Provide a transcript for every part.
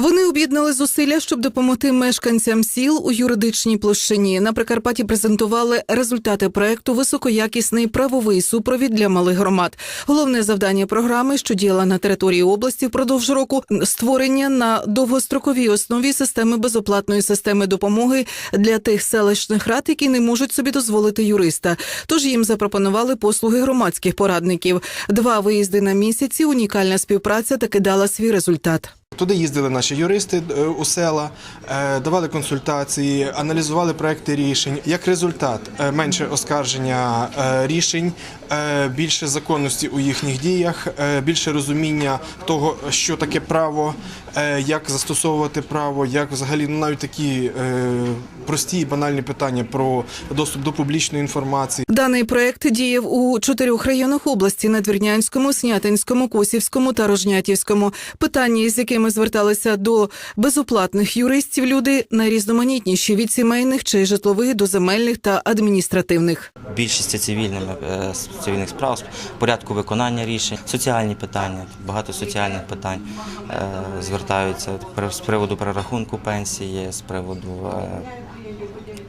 Вони об'єднали зусилля, щоб допомогти мешканцям сіл у юридичній площині. На Прикарпатті презентували результати проекту Високоякісний правовий супровід для малих громад. Головне завдання програми, що діяла на території області впродовж року, створення на довгостроковій основі системи безоплатної системи допомоги для тих селищних рад, які не можуть собі дозволити юриста. Тож їм запропонували послуги громадських порадників. Два виїзди на місяці. Унікальна співпраця таки дала свій результат. Туди їздили наші юристи е, у села, е, давали консультації, аналізували проекти рішень. Як результат, е, менше оскарження рішень, більше законності у їхніх діях, більше розуміння того, що таке право, як застосовувати право, як взагалі ну, навіть такі прості і банальні питання про доступ до публічної інформації. Даний проект діяв у чотирьох районах області: Надвірнянському, Снятинському, Косівському та Рожнятівському. Питання, з якими зверталися до безоплатних юристів, люди найрізноманітніші від сімейних чи житлових до земельних та адміністративних. Більшість цивільними е, цивільних справ, порядку виконання рішень, соціальні питання, багато соціальних питань е, звертаються з приводу перерахунку пенсії, з приводу е,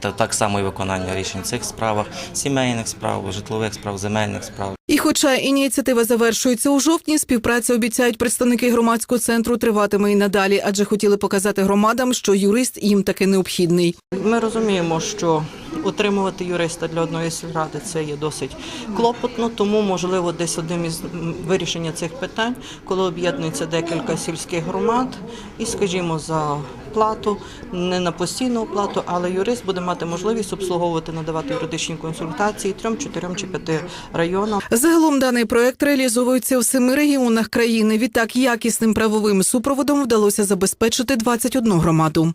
та так само і виконання рішень в цих справах, сімейних справ, житлових справ, земельних справ. І, хоча ініціатива завершується у жовтні, співпраця обіцяють представники громадського центру триватиме і надалі, адже хотіли показати громадам, що юрист їм таки необхідний. Ми розуміємо, що утримувати юриста для одної сільради це є досить клопотно, тому можливо десь одним із вирішення цих питань, коли об'єднується декілька сільських громад, і скажімо за плату, не на постійну оплату, але юрист буде мати можливість обслуговувати, надавати юридичні консультації трьом, чотирьом чи п'яти районам. Загалом даний проект реалізовується в семи регіонах країни. Відтак якісним правовим супроводом вдалося забезпечити 21 громаду.